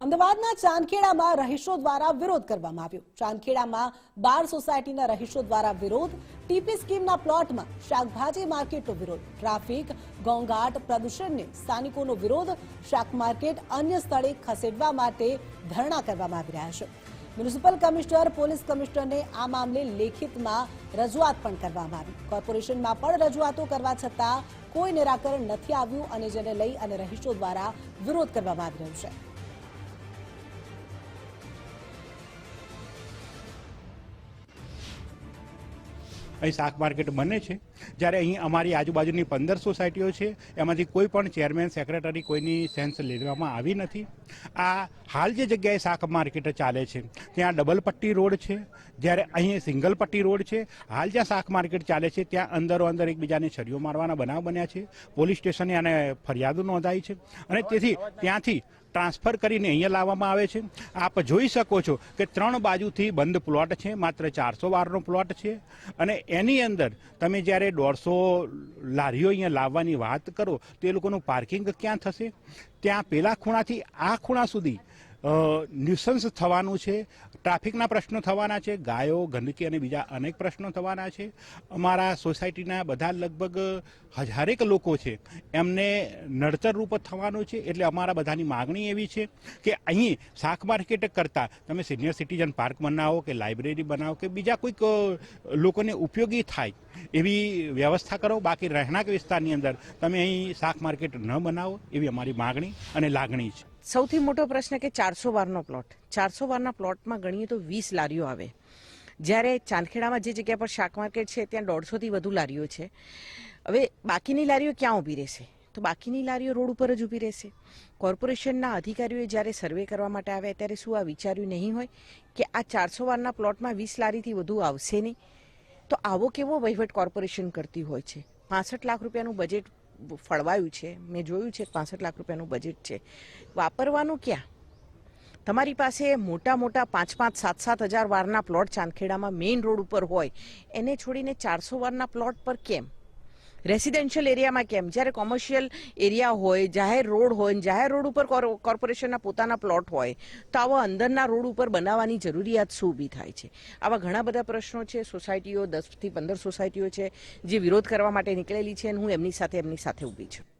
અમદાવાદના ચાંદખેડામાં રહીશો દ્વારા વિરોધ કરવામાં આવ્યો. ચાંદખેડામાં બાર સોસાયટીના રહીશો દ્વારા વિરોધ, ટીપી સ્કીમના પ્લોટમાં શાકભાજી માર્કેટનો વિરોધ, ટ્રાફિક ઘોંઘાટ પ્રદૂષણને સ્થાનિકોનો વિરોધ, શાક માર્કેટ અન્ય સ્થળે ખસેડવા માટે ધરણા કરવામાં આવી રહ્યા છે. મ્યુનિસિપલ કમિશનર, પોલીસ કમિશનરને આ મામલે લેખિતમાં રજૂઆત પણ કરવામાં આવી. કોર્પોરેશનમાં પણ રજૂઆતો કરવા છતાં કોઈ નિરાકરણ નથી આવ્યું અને જેને લઈ અને રહીશો દ્વારા વિરોધ કરવામાં આવી રહ્યો છે. અહીં શાક માર્કેટ બને છે. જ્યારે અહીં અમારી આજુબાજુની પંદર સોસાયટીઓ છે, એમાંથી કોઈ પણ ચેરમેન, સેક્રેટરી કોઈની સેન્સ લેવામાં આવી નથી. આ હાલ જે જગ્યાએ શાક માર્કેટ ચાલે છે, ત્યાં ડબલ પટ્ટી રોડ છે. જ્યારે અહીં સિંગલ પટ્ટી રોડ છે, હાલ જ્યાં શાક માર્કેટ ચાલે છે, ત્યાં અંદરો અંદર એકબીજાને છરીઓ મારવાના બનાવ બન્યા છે. પોલીસ સ્ટેશને આને ફરિયાદો નોંધાઈ છે. અને તેથી ત્યાંથી ટ્રાન્સફર કરીને અહીંયા લાવવામાં આવે છે. આપ જોઈ શકો છો કે ત્રણ બાજુથી બંધ પ્લોટ છે, માત્ર ચારસો વારનો પ્લોટ છે. અને એની અંદર તમે જ્યારે દોઢસો લારીઓ અહીંયા લાવવાની વાત કરો, તો એ લોકોનું પાર્કિંગ ક્યાં થશે? ત્યાં પેલા ખૂણાથી આ ખૂણા સુધી ન્યુસન્સ થવાનું છે ટ્રાફિકના પ્રશ્નો થવાના છે, ગાયો, ગંદકી અને બીજા અનેક પ્રશ્નો થવાના છે. અમારા સોસાયટીના બધા લગભગ હજારેક લોકો છે, એમને નડતર રૂપ થવાનું છે, એટલે અમારા બધાની માગણી એવી છે કે અહીં શાક માર્કેટ કરતાં તમે સિનિયર સિટીઝન પાર્ક બનાવો કે લાઇબ્રેરી બનાવો કે બીજા કોઈક લોકોને ઉપયોગી થાય એવી વ્યવસ્થા કરો. બાકી રહેણાંક વિસ્તારની અંદર તમે અહીં શાક માર્કેટ ન બનાવો એવી અમારી માગણી અને લાગણી છે. સૌથી મોટો પ્રશ્ન કે ચારસો બારનો પ્લોટ. ચારસો બારના પ્લોટમાં ગણીએ તો વીસ લારીઓ આવે. જ્યારે ચાંદખેડામાં જે જગ્યા પર શાક માર્કેટ છે, ત્યાં દોઢસોથી વધુ લારીઓ છે. હવે બાકીની લારીઓ ક્યાં ઊભી રહેશે? તો બાકીની લારીઓ રોડ ઉપર જ ઊભી રહેશે. કોર્પોરેશનના અધિકારીઓએ જ્યારે સર્વે કરવા માટે આવ્યા ત્યારે શું આ વિચાર્યું નહીં હોય કે આ ચારસો વારના પ્લોટમાં વીસ લારીથી વધુ આવશે નહીં? તો આવો કેવો વહીવટ કોર્પોરેશન કરતી હોય છે? પાસઠ લાખ રૂપિયાનું બજેટ ફળવાયું છે. મેં જોયું છે પાસઠ લાખ રૂપિયાનું બજેટ છે. વાપરવાનું ક્યાં? તમારી પાસે મોટા મોટા પાંચ પાંચ સાત સાત હજાર વારના પ્લોટ ચાંદખેડામાં મેઇન રોડ ઉપર હોય. એને છોડીને ચારસો વારના પ્લોટ પર કેમ? રેસિડેન્શિયલ એરિયામાં કેમ? જ્યારે કોમર્શિયલ એરિયા હોય, જાહેર રોડ હોય જાહેર રોડ ઉપર કોર- કોર્પોરેશનના પોતાના પ્લોટ હોય, તો આવા અંદરના રોડ ઉપર બનાવવાની જરૂરિયાત શું ઊભી થાય છે. આવા ઘણા બધા પ્રશ્નો છે. સોસાયટીઓ દસથી પંદર સોસાયટીઓ છે, જે વિરોધ કરવા માટે નીકળેલી છે અને હું એમની સાથે એમની સાથે ઊભી છું.